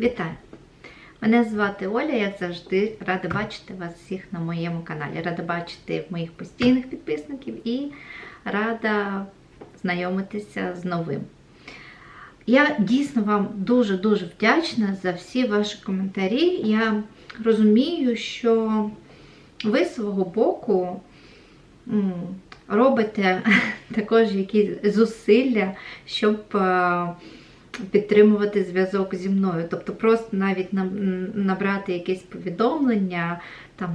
Вітаю! Мене звати Оля, як завжди, рада бачити вас всіх на моєму каналі. Рада бачити моїх постійних підписників і рада знайомитися з новим. Я дійсно вам дуже-дуже вдячна за всі ваші коментарі. Я розумію, що ви з свого боку робите також якісь зусилля, щоб е, підтримувати зв'язок зі мною. Тобто просто навіть набрати якесь повідомлення, там,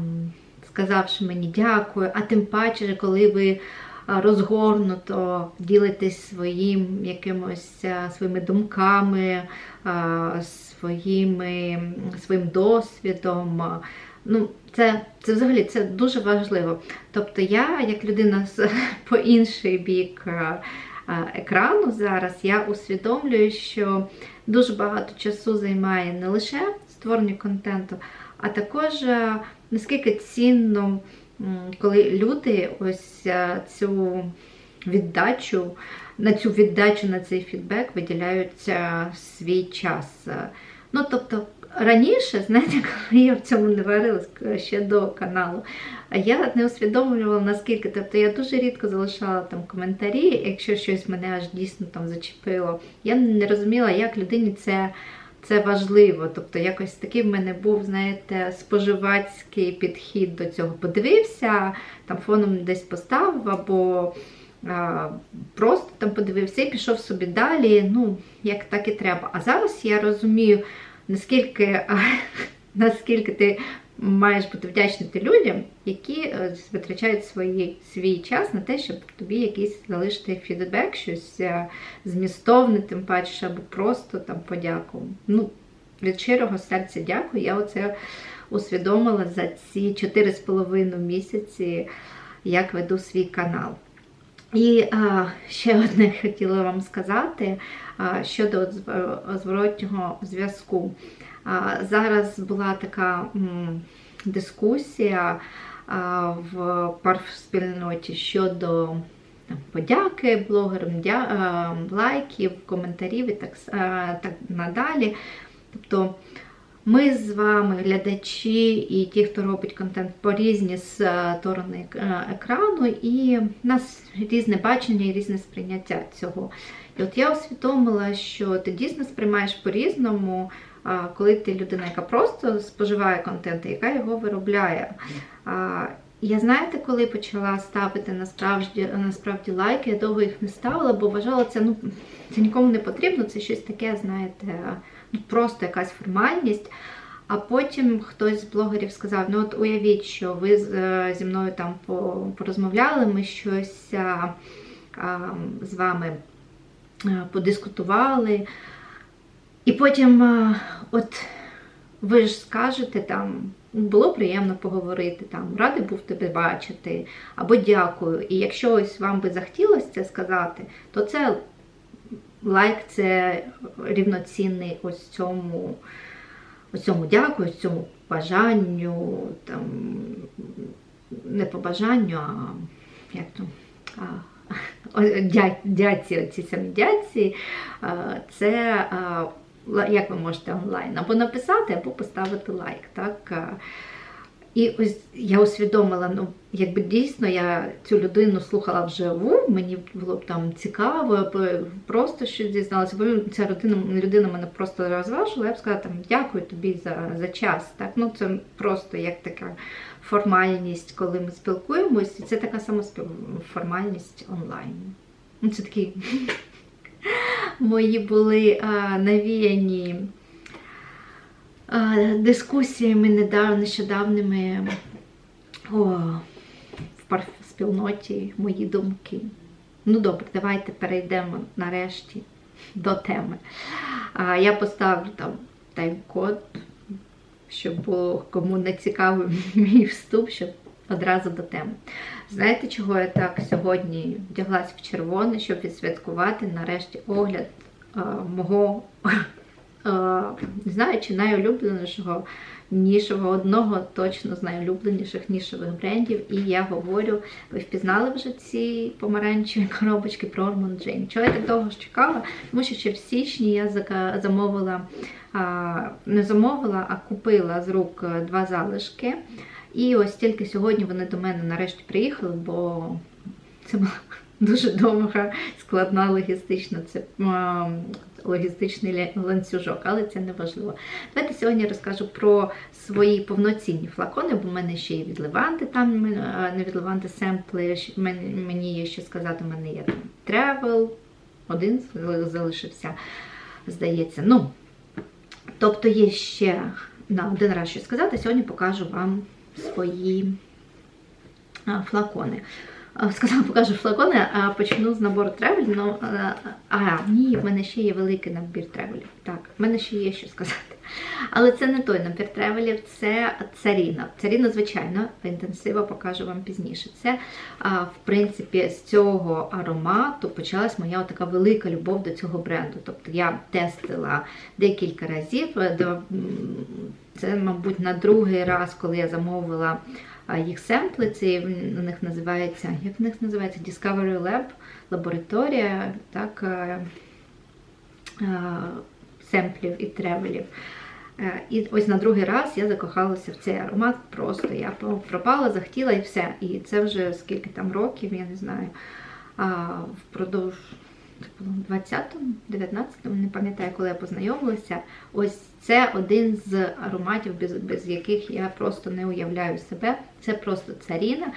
сказавши мені дякую, а тим паче, коли ви розгорнуто ділитесь своїм якимось своїми думками, своїми, своїм досвідом. Ну, це, це взагалі це дуже важливо. Тобто я, як людина з по інший бік екрану зараз, я усвідомлюю, що дуже багато часу займає не лише створення контенту, а також наскільки цінно, коли люди ось цю віддачу, на цю віддачу, на цей фідбек виділяють свій час. Ну, тобто, раніше, знаєте, коли я в цьому не варилась ще до каналу, я не усвідомлювала наскільки. Тобто я дуже рідко залишала там коментарі, якщо щось мене аж дійсно там зачепило. Я не розуміла, як людині це. Це важливо, тобто якось такий в мене був, знаєте, споживацький підхід до цього. Подивився, там фоном десь поставив, або просто там подивився і пішов собі далі. Ну, як так і треба. А зараз я розумію, наскільки, наскільки ти маєш бути вдячний людям, які е, витрачають свої, свій час на те, щоб тобі якийсь залишити фідбек, щось е, змістовне, тим паче, або просто там подяку. Ну, від щирого серця дякую. Я оце усвідомила за ці 4,5 місяці, як веду свій канал. І а, ще одне хотіла вам сказати щодо зворотнього зв'язку. Зараз була така дискусія в парфспільноті щодо подяки блогерам, лайків, коментарів і так, надалі. Тобто ми з вами, глядачі і ті, хто робить контент по різні сторони е, екрану, і в нас різне бачення і різне сприйняття цього. І от я усвідомила, що ти дійсно сприймаєш по-різному, коли ти людина, яка просто споживає контент, і яка його виробляє. Я знаєте, коли почала ставити насправді, насправді лайки, я довго їх не ставила, бо вважала це, ну, це нікому не потрібно, це щось таке, знаєте, просто якась формальність. А потім хтось з блогерів сказав: ну от уявіть, що ви е, зі мною там порозмовляли, ми щось з вами е, подискутували. І потім, а, от ви ж скажете там, було приємно поговорити, там, радий був тебе бачити, або дякую. І якщо ось вам би захотілося це сказати, то це лайк це рівноцінний ось цьому, ось цьому дякую, ось цьому бажанню, там, не побажанню, а як то. А, дя- дяці, оці самі дяці, це як ви можете онлайн або написати, або поставити лайк. Так? І ось я усвідомила, ну якби дійсно я цю людину слухала вживу, мені було б там цікаво, або просто щось дізналася, бо ця людина, людина мене просто розважила, я б сказала там дякую тобі за, за час. Так? Ну це просто як така формальність, коли ми спілкуємось, і це така сама формальність онлайн. Ну, це такі мої були навіяні дискусіями недавно, нещодавними о, в парфспільноті мої думки. Ну добре, давайте перейдемо нарешті до теми. А, я поставлю там тайм-код, щоб було кому не цікавий мій вступ, щоб одразу до теми. Знаєте, чого я так сьогодні вдяглась в червоне, щоб відсвяткувати нарешті огляд а, мого а, знаю, чи найулюбленішого нішого, одного точно з найулюбленіших нішових брендів. І я говорю, ви впізнали вже ці помаранчеві коробочки про Ormond Jane. Чого я так довго ж чекала? Тому що ще в січні я замовила, не замовила, а купила з рук е, два залишки. І ось тільки сьогодні вони до мене нарешті приїхали, бо це була дуже довга, складна логістична це логістичний ланцюжок, але це не важливо. Давайте сьогодні розкажу про свої повноцінні флакони, бо в мене ще є від Леванти, там е, не від Леванти семпли. Мені є що сказати, в мене є там Travel, один залишився, здається. Ну, тобто є ще на один раз що сказати. Сьогодні покажу вам свої флакони. А, Сказала, покажу флакони, а почну з набору тревель. Ну, а, а, ні, в мене ще є великий набір тревелів. Так, в мене ще є що сказати. Але це не той набір тревелів, це царіна. Царіна, звичайно, інтенсиво покажу вам пізніше. Це, в принципі, з цього аромату почалась моя така велика любов до цього бренду. Тобто я тестила декілька разів. Е, Це, мабуть, на другий раз, коли я замовила їх семпли. Це у них називається, як в них називається Discovery Lab, лабораторія, так, е, е, семплів і тревелів. Е, І ось на другий раз я закохалася в цей аромат. Просто я пропала, захотіла і все. І це вже скільки там років, я не знаю. Впродовж 20-му, 19-му, не пам'ятаю, коли я познайомилася. Ось це один з ароматів, без, без яких я просто не уявляю себе. Це просто царіна.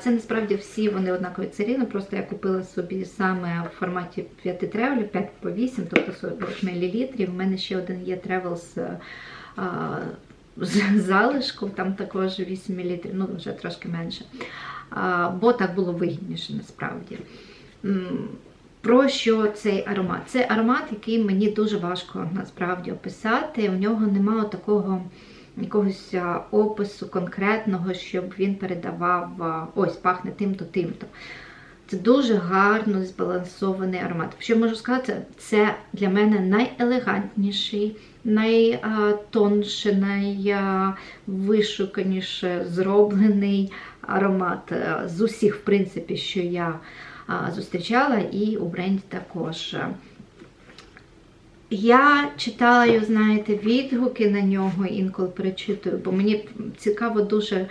Це насправді всі вони однакові царіни, просто я купила собі саме в форматі 5 тревелів, 5 по 8, тобто 40 мл. У мене ще один є тревел з з залишком, там також 8 мл, ну вже трошки менше. Бо так було вигідніше насправді. Про що цей аромат? Це аромат, який мені дуже важко насправді описати. У нього немає такого якогось опису конкретного, щоб він передавав ось пахне тим-то, тим-то. Це дуже гарно збалансований аромат. Що можу сказати, це для мене найелегантніший, найтонший, найвишуканіше зроблений аромат з усіх, в принципі, що я зустрічала, і у бренді також. Я читаю, знаєте, відгуки на нього інколи перечитую, бо мені цікаво дуже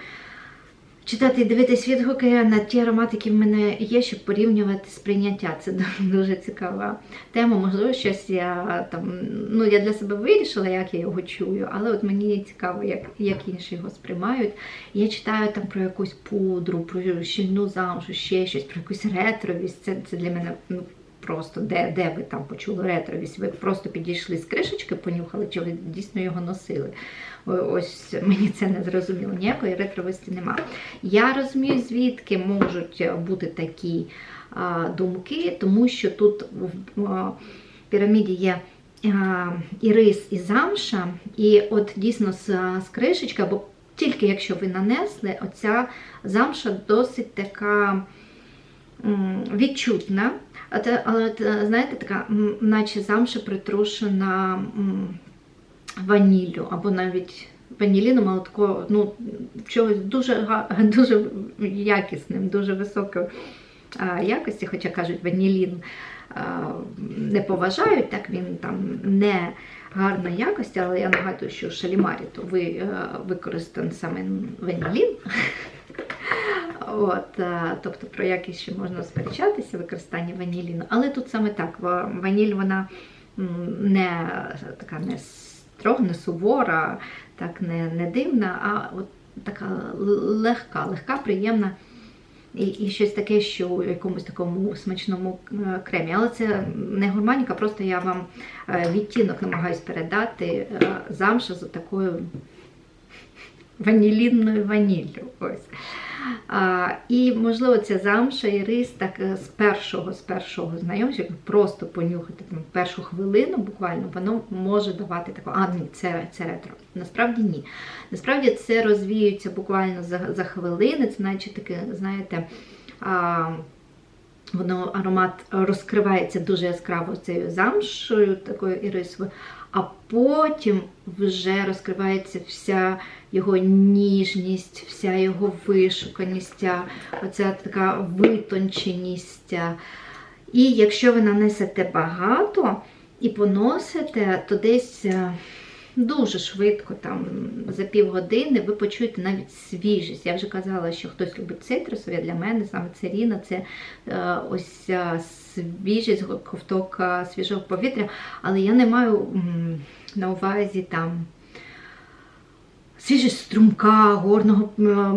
читати і дивитись відгуки на ті аромати, які в мене є, щоб порівнювати сприйняття. Це дуже цікава тема. Можливо, щось я там, ну я для себе вирішила, як я його чую, але от мені цікаво, як, як інші його сприймають. Я читаю там про якусь пудру, про щільну замшу, ще щось, про якусь ретровість. Це, це для мене ну, просто де, де ви там почули ретровість? Ви просто підійшли з кришечки, понюхали, чи ви дійсно його носили? Ось мені це не зрозуміло. Ніякої ретровості нема. Я розумію, звідки можуть бути такі а, думки, тому що тут в піраміді є. І рис, і замша, і от дійсно з, з кришечки, або тільки якщо ви нанесли, оця замша досить така відчутна. Але знаєте, така, наче замша притрушена ваніллю, або навіть ваніліном, але такого, ну, чогось дуже, дуже якісним, дуже високої а, якості, хоча кажуть, ванілін не поважають, так він там не гарної якості, але я нагадую, що в шалімарі то ви е, використаний саме ванілін. От, е, тобто про якість ще можна сперечатися, використання ваніліну. Але тут саме так, ва- ваніль вона не така не строга, не сувора, так не, не дивна, а от така легка, легка, приємна. І, і щось таке, що у якомусь такому смачному е, кремі. Але це не гурманіка, просто я вам е, відтінок намагаюсь передати е, замша з такою ванілінною ваніллю. Ось. А, і, можливо, ця замша і рис так е, з першого, з першого знайомства, просто понюхати там, першу хвилину, буквально, воно може давати таку, а ні, це, це ретро. Насправді ні. Насправді це розвіюється буквально за, за хвилини, це наче таке, знаєте, а, воно аромат розкривається дуже яскраво цією замшою, такою ірисовою. А потім вже розкривається вся його ніжність, вся його вишуканість, оця така витонченість. І якщо ви нанесете багато і поносите, то десь е, дуже швидко, там за півгодини, ви почуєте навіть свіжість. Я вже казала, що хтось любить цитрусові, для мене саме церіна це е, ось ця свіжість, ковток свіжого повітря, але я не маю на увазі там. Свіжість струмка, горного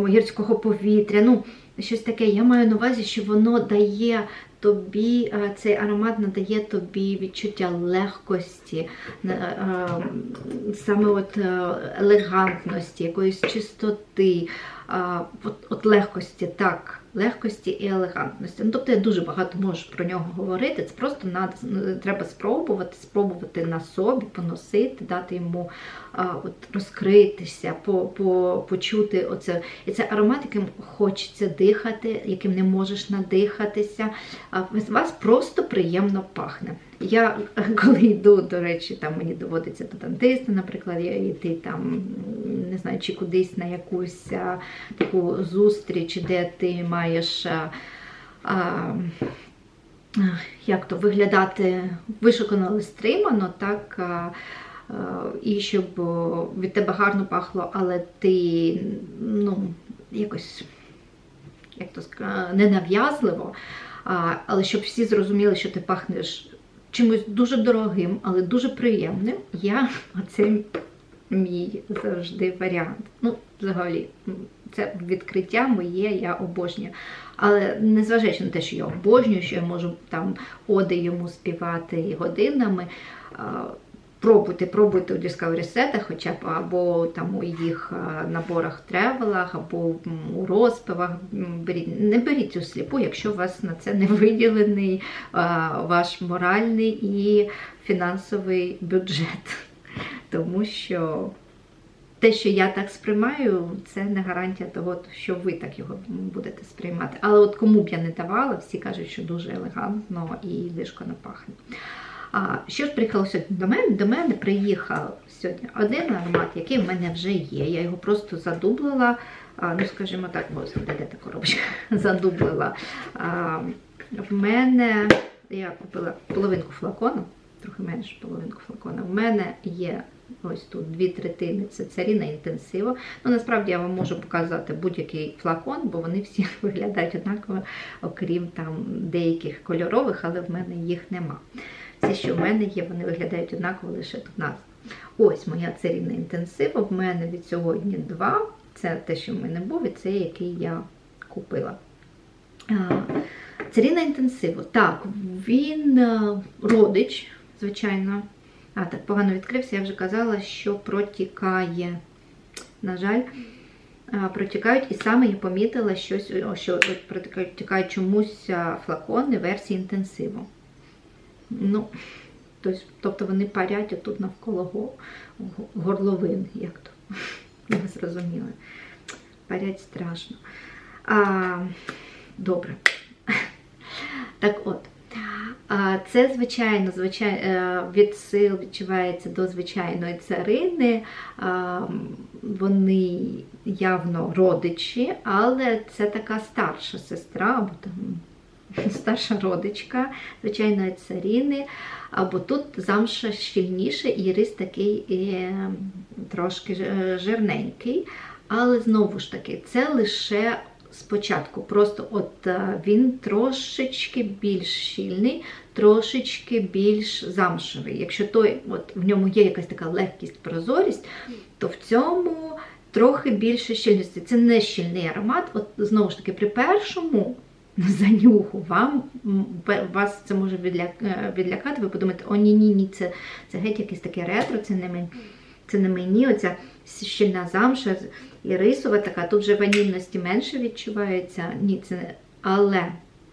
гірського повітря. Ну, щось таке. Я маю на увазі, що воно дає тобі, цей аромат надає тобі відчуття легкості, саме от е, елегантності, якоїсь чистоти, от, от легкості, так, легкості і елегантності. Ну, тобто я дуже багато можу про нього говорити. Це просто надо, треба спробувати, спробувати на собі, поносити, дати йому а, от, розкритися, по, по, почути оце. І це аромат, яким хочеться дихати, яким не можеш надихатися. А вас просто приємно пахне. Я коли йду, до речі, там мені доводиться до дантиста, наприклад, я йти там, не знаю, чи кудись на якусь таку зустріч, де ти маєш. А, як то виглядати вишукано, стримано, так, і щоб від тебе гарно пахло, але ти ну, якось як то сказати, ненав'язливо, але щоб всі зрозуміли, що ти пахнеш чимось дуже дорогим, але дуже приємним, я оце мій завжди варіант. Ну, взагалі, це відкриття моє, я обожнюю. Але незважаючи на те, що я обожнюю, що я можу там оди йому співати годинами. Пробуйте, пробуйте у Discovery сетах, хоча б або там у їх наборах тревелах, або у розпивах. Беріть. Не беріть у сліпу, якщо у вас на це не виділений ваш моральний і фінансовий бюджет. Тому що те, що я так сприймаю, це не гарантія того, що ви так його будете сприймати. Але от кому б я не давала, всі кажуть, що дуже елегантно і вишкано пахне. А що ж приїхало сьогодні до мене? До мене приїхав сьогодні один аромат, який в мене вже є. Я його просто задублила, ну, скажімо так, господи, де та коробочка? Задублила. А, в мене я купила половинку флакону, трохи менше половинку флакона. В мене є ось тут дві третини це царіна інтенсиво. Ну, насправді я вам можу показати будь-який флакон, бо вони всі виглядають однаково, окрім там деяких кольорових, але в мене їх нема. Ці, що в мене є, вони виглядають однаково лише тут назва. Ось моя царівна інтенсива. В мене від сьогодні два. Це те, що в мене був, і це, який я купила. Царіна інтенсиву. Так, він родич, звичайно. А, так погано відкрився, я вже казала, що протікає. На жаль, протікають. І саме я помітила, щось, що протікають чомусь флакони версії інтенсиву. Ну, Тобто вони парять отут навколо горловин, як то не зрозуміли. Парять страшно. А, Добре. Так от, це, звичайно, звичайно, від сил відчувається до звичайної царини. Вони явно родичі, але це така старша сестра, або там старша родичка звичайної царіни, або тут замша щільніше і рис такий е, трошки жирненький. Але знову ж таки, це лише спочатку. Просто от е, він трошечки більш щільний, трошечки більш замшевий. Якщо той, от в ньому є якась така легкість, прозорість, то в цьому трохи більше щільності. Це не щільний аромат. От знову ж таки, при першому занюху, вам вас це може е, відлякати, ви подумаєте, о, ні-ні, ні, це це геть якесь таке ретро, це не мені. Це не мені, оця щільна замша і рисова така, тут вже ванільності менше відчувається. Ні, це Але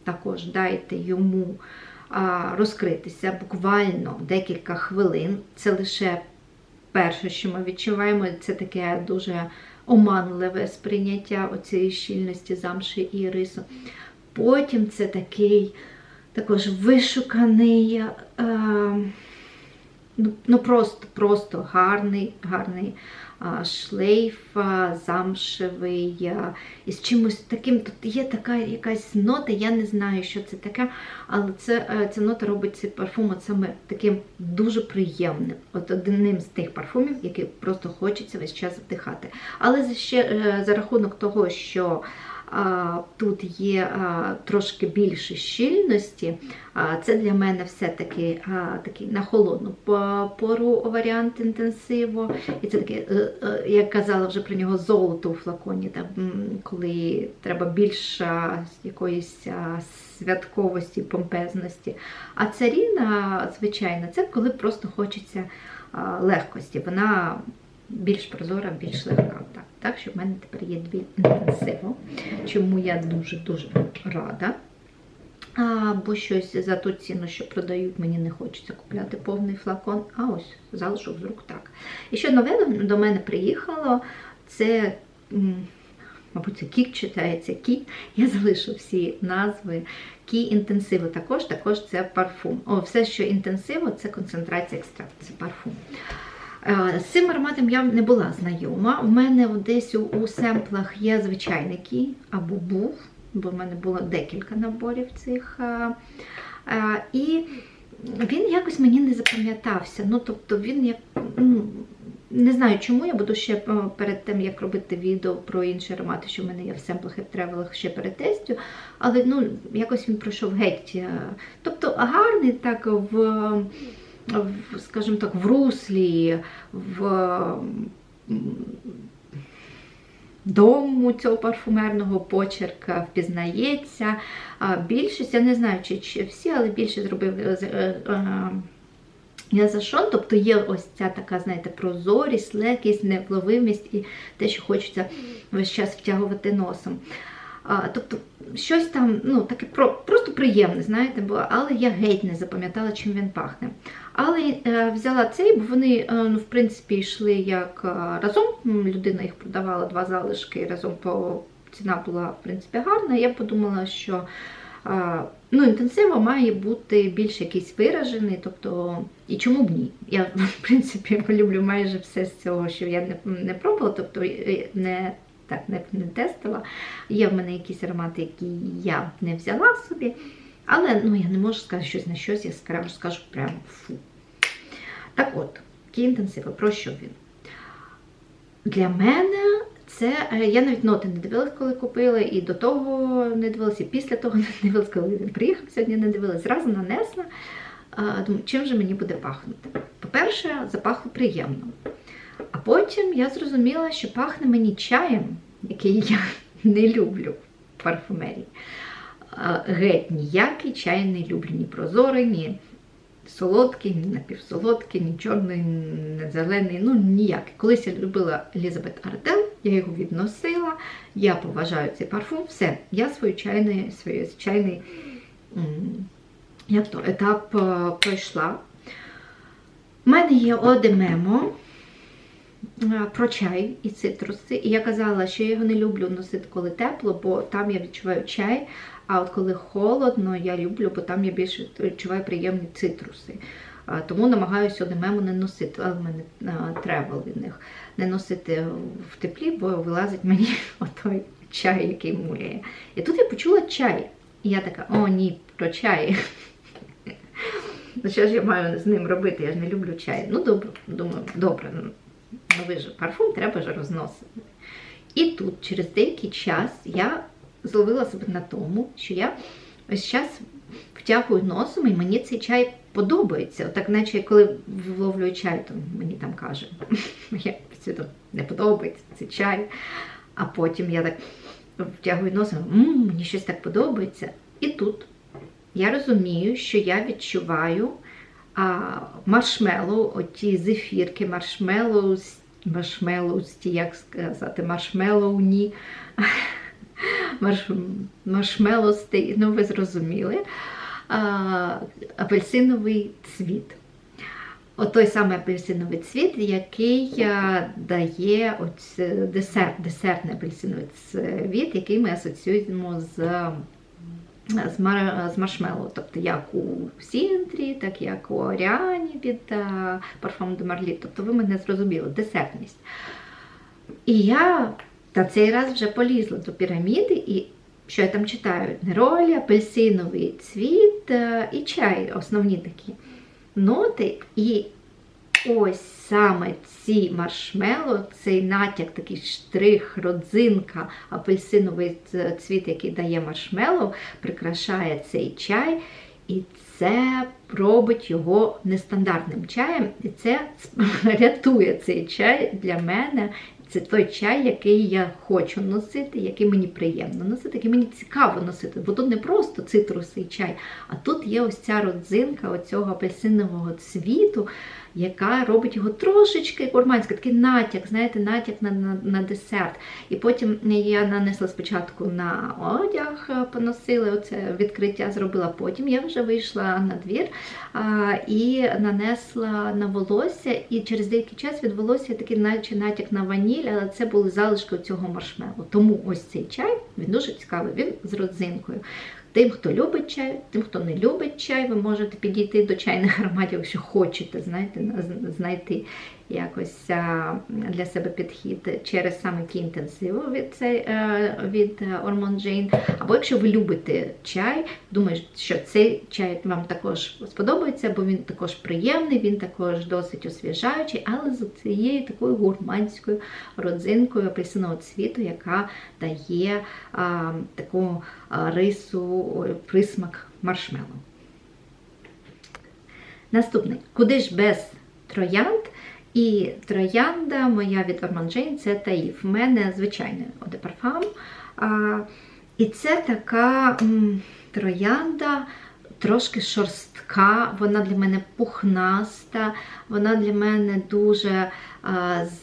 також дайте йому а, розкритися буквально декілька хвилин. Це лише перше, що ми відчуваємо, це таке дуже оманливе сприйняття оцієї щільності замші і рису. Потім це такий також вишуканий, е, ну, ну просто, просто гарний, гарний а, шлейф, а, замшевий, а, із чимось таким. Тут є така якась нота, я не знаю, що це таке, але це, е, ця нота робить цей парфум от саме таким дуже приємним. От одним з тих парфумів, який просто хочеться весь час вдихати. Але ще е, за рахунок того, що тут є трошки більше щільності, це для мене все-таки такий на холодну пору варіант інтенсиво. І це таке, е, е, я казала вже про нього золото у флаконі, коли треба більше якоїсь святковості, помпезності. А царіна, звичайно, це коли просто хочеться легкості. Вона більш прозора, більш легка. Так, так що в мене тепер є дві інтенсиво, чому я дуже-дуже рада. А, бо щось за ту ціну, що продають, мені не хочеться купляти повний флакон, а ось залишок з рук так. І ще нове до- до мене приїхало, це, мабуть, це кік читається кік. Я залишу всі назви. Кі інтенсиво також, також це парфум. О, все, що інтенсиво, це концентрація екстракт, це парфум. Е, З цим ароматом я не була знайома. У мене десь у, семплах є звичайний кі, або був, бо в мене було декілька наборів цих. е, е, І він якось мені не запам'ятався. Ну, тобто він як. ну, Не знаю, чому я буду ще перед тим, як робити відео про інші аромати, що в мене є в семплах і в тревелах ще перетестю, але ну, якось він пройшов геть. Тобто гарний так в в, так, в руслі, в дому цього парфумерного почерка впізнається. Більшість, я не знаю, чи, всі, але більшість зробив е, е, е, тобто є ось ця така, знаєте, прозорість, легкість, невловимість і те, що хочеться весь час втягувати носом. Тобто щось там, ну, таке про, просто приємне, знаєте, було, але я геть не запам'ятала, чим він пахне. Але е, взяла цей, бо вони, е, ну, в принципі, йшли як е, разом. Людина їх продавала два залишки, разом по ціна була, в принципі, гарна. Я подумала, що ну, інтенсиво має бути більш якийсь виражений, тобто, і чому б ні? Я, в принципі, люблю майже все з цього, що я не, не пробувала, тобто не так не, тестила. Є в мене якісь аромати, які я не взяла собі. Але ну, я не можу сказати щось на щось, я скажу, скажу прямо фу. Так от, інтенсиви, про що він? Для мене це. е, Я навіть ноти не дивилась, коли купила, і до того не дивилася, і після того не дивилась, коли він приїхав сьогодні, не дивилась. Зразу нанесла. Думаю, чим же мені буде пахнути? По-перше, запахло приємно. А потім я зрозуміла, що пахне мені чаєм, який я не люблю в парфумерії. Геть ніякий чай не люблю, ні прозорий, ні солодкий, ні напівсолодкий, ні чорний, ні зелений, ну ніякий. Колись я любила Елізабет Ардел, я його відносила, я поважаю цей парфум, все, я свій чайний, свій чайний як то, етап е, пройшла. У мене є одемемо про чай і цитруси. І я казала, що я його не люблю носити, коли тепло, бо там я відчуваю чай. А от коли холодно, я люблю, бо там я більше відчуваю приємні цитруси. Тому намагаюся одемему не носити, але в мене а, тревел від них не носити в теплі, бо вилазить мені отой чай, який муляє. І тут я почула чай. І я така, о, ні, про чай. Ну, що ж я маю з ним робити? Я ж не люблю чай. Ну, добре, думаю, добре, ну, новий же парфум треба ж розносити. І тут, через деякий час, я зловила себе на тому, що я весь час втягую носом, і мені цей чай подобається. Отак, наче коли вловлюю чай, то мені там каже, я свідомо не подобається цей чай. А потім я так втягую носом, «М, мені щось так подобається. І тут я розумію, що я відчуваю а, маршмеллоу, оті зефірки, маршмеллоу, маршмеллоусті, як сказати, маршмеллоуні, марш, ну ви зрозуміли, а, апельсиновий цвіт. От той самий апельсиновий цвіт, який дає ось десерт, десертний апельсиновий цвіт, який ми асоціюємо з з, мар... з маршмеллоу, тобто як у Сінтрі, так як у Оріані від Parfum de Marly. Тобто ви мене зрозуміли, десертність. І я та цей раз вже полізла до піраміди, і що я там читаю? Неролі, апельсиновий цвіт е, і чай, основні такі ноти. І ось саме ці маршмело, цей натяк, такий штрих, родзинка, апельсиновий цвіт, який дає маршмело, прикрашає цей чай. І це робить його нестандартним чаєм. І це рятує цей чай для мене. Це той чай, який я хочу носити, який мені приємно носити, який мені цікаво носити. Бо тут не просто цитрусовий чай, а тут є ось ця родзинка оцього апельсинового цвіту, яка робить його трошечки гурманський, такий натяк, знаєте, натяк на, на на, десерт. І потім я нанесла спочатку на одяг, поносила оце відкриття, зробила. Потім я вже вийшла на двір а, і нанесла на волосся. І через деякий час від волосся такий наче натяк на ваніль, але це були залишки цього маршмелу. Тому ось цей чай він дуже цікавий, він з родзинкою. Тим, хто любить чай, тим, хто не любить чай, ви можете підійти до чайних ароматів, якщо хочете, знаєте, знайти якось для себе підхід через саме ті інтенсиву від цей, е, від Ормон Джейн. Або якщо ви любите чай, думаю, що цей чай вам також сподобається, бо він також приємний, він також досить освіжаючий, але з цією такою гурманською родзинкою апельсинового цвіту, яка дає а, таку рису, присмак маршмелу. Наступний, куди ж без троянд? І троянда моя від Armand Jane це Таїв. В мене звичайний А, І це така троянда трошки шорстка, вона для мене пухнаста, вона для мене дуже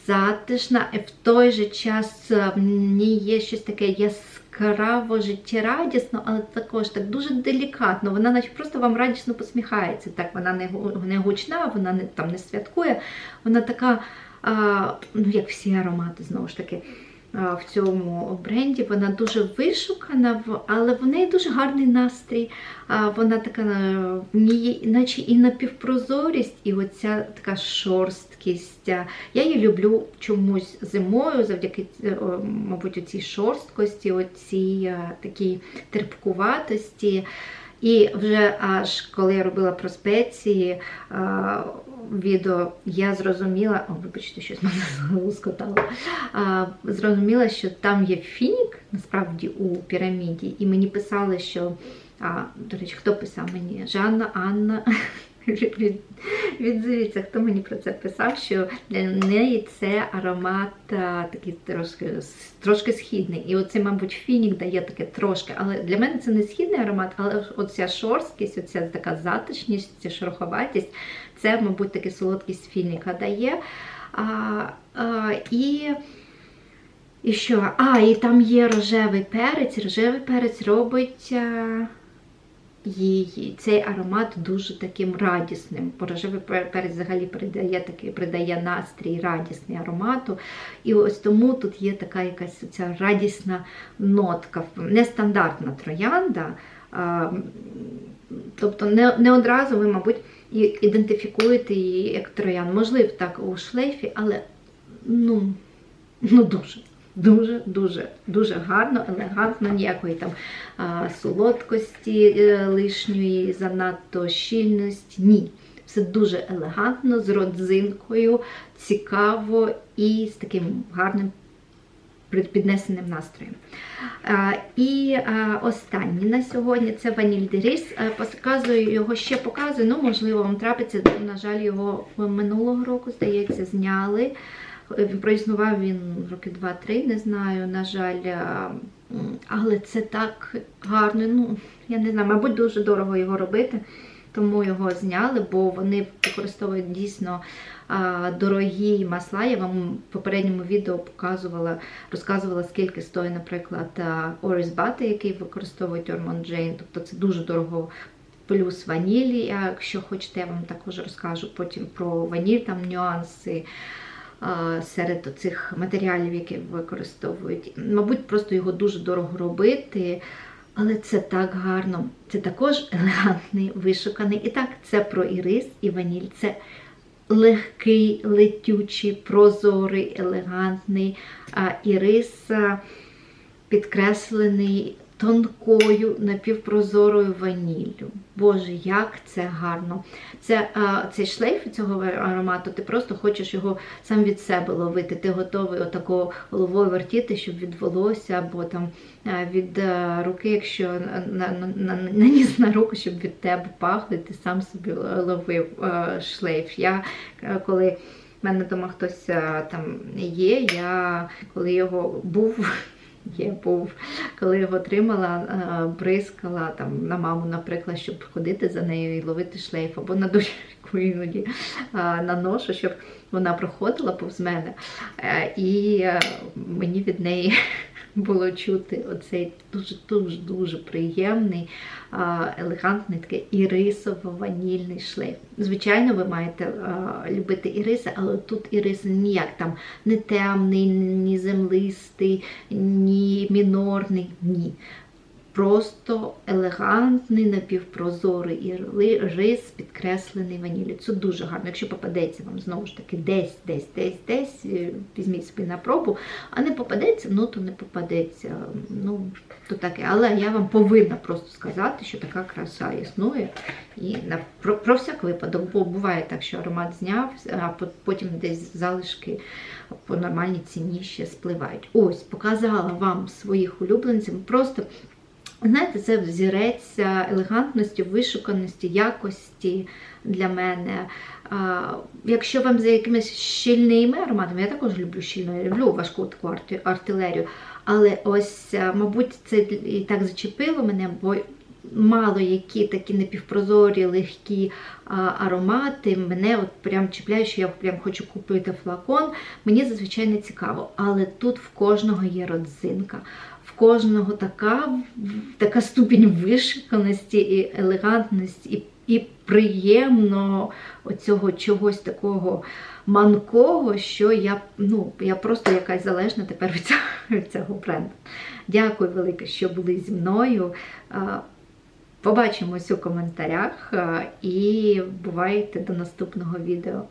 затишна, і в той же час в ній є щось таке яскраве яскраво, життєрадісно, але також так дуже делікатно. Вона наче просто вам радісно посміхається. Так, Вона не не гучна, вона не там не святкує. Вона така, а, ну як всі аромати, знову ж таки в цьому бренді. Вона дуже вишукана, але в неї дуже гарний настрій. Вона така в ній, наче і напівпрозорість, і оця така шорсткість. Я її люблю чомусь зимою, завдяки, мабуть, цій шорсткості, оцій такій терпкуватості. І вже аж коли я робила про спеції, відео я зрозуміла, о, вибачте, щось мене скотало, зрозуміла, що там є фінік, насправді, у піраміді, і мені писали, що, а, до речі, хто писав мені? Жанна, Анна. Відзивіться, хто мені про це писав, що для неї це аромат такий трошки трошки східний. І оце, мабуть, фінік дає таке трошки. Але для мене це не східний аромат, але оця шорсткість, оця така затишність, ця шероховатість, це, мабуть, таки солодкість фініка дає. А, а, І і що? А, і там є рожевий перець. Рожевий перець робить її. Цей аромат дуже таким радісним. Рожевий перець взагалі придає такий, придає настрій радісний аромату. І ось тому тут є така якась ця радісна нотка, нестандартна троянда. А, тобто не не одразу ви, мабуть, ідентифікуєте її як троян. Можливо, так у шлейфі, але ну, ну дуже. Дуже-дуже дуже гарно, елегантно, ніякої там а, солодкості е, лишньої, занадто щільності. Ні. Все дуже елегантно, з родзинкою, цікаво і з таким гарним піднесеним настроєм. І останній на сьогодні це ваніль деріс. Показую його ще показую, ну, можливо, вам трапиться, на жаль, його минулого року, здається, зняли. Проіснував він роки 2-3, не знаю, на жаль. Але це так гарно. Ну, я не знаю, мабуть, дуже дорого його робити, тому його зняли, бо вони використовують дійсно дорогі масла. Я вам в попередньому відео показувала, розказувала, скільки стоїть, наприклад, Oris Butter, який використовують Ormond Jane. Тобто це дуже дорого. Плюс ванілі, якщо хочете, я вам також розкажу потім про ваніль, там нюанси серед цих матеріалів, які використовують. Мабуть, просто його дуже дорого робити. Але це так гарно. Це також елегантний, вишуканий. І так, це про ірис і ваніль. Це легкий, летючий, прозорий, елегантний а, ірис, підкреслений тонкою напівпрозорою ваніллю. Боже, як це гарно! Це, а, цей шлейф цього аромату, ти просто хочеш його сам від себе ловити. Ти готовий отако головою вертіти, щоб від волосся або там від а, руки, якщо на, на, на, наніс на руку, щоб від тебе пахли, ти сам собі ловив а, шлейф. Я а, коли в мене вдома хтось там є, я коли його був. Є, був, коли його отримала, е, бризкала там на маму, наприклад, щоб ходити за нею і ловити шлейф, або на дочку іноді на наношу, щоб вона проходила повз мене. Е, І е, мені від неї було чути оцей дуже-дуже дуже приємний, елегантний такий ірисово-ванільний шлейф. Звичайно, ви маєте любити іриси, але тут ірис ніяк там не темний, ні землистий, ні мінорний, ні. Просто елегантний, напівпрозорий ірис, підкреслений ваніллю. Це дуже гарно. Якщо попадеться вам знову ж таки десь, десь, десь, десь, е, візьміть собі на пробу, а не попадеться, ну то не попадеться. Ну, то таке. Але я вам повинна просто сказати, що така краса існує. І на, про, про всяк випадок, бо буває так, що аромат зняв, а потім десь залишки по нормальній ціні ще спливають. Ось, показала вам своїх улюбленців. Просто Знаєте, це взірець елегантності, вишуканості, якості для мене. Якщо вам за якимись щільними ароматами, я також люблю щільну, я люблю важку таку артилерію. Але ось, мабуть, це і так зачепило мене, бо мало які такі напівпрозорі, легкі аромати. Мене от прям чіпляє, що я прям хочу купити флакон. Мені зазвичай не цікаво, але тут в кожного є родзинка. Кожного така, така ступінь вишиканості і елегантності, і, і приємного оцього чогось такого манкого, що я ну, я просто якась залежна тепер від цього, від цього бренду. Дякую велике, що були зі мною. Побачимось у коментарях і бувайте до наступного відео.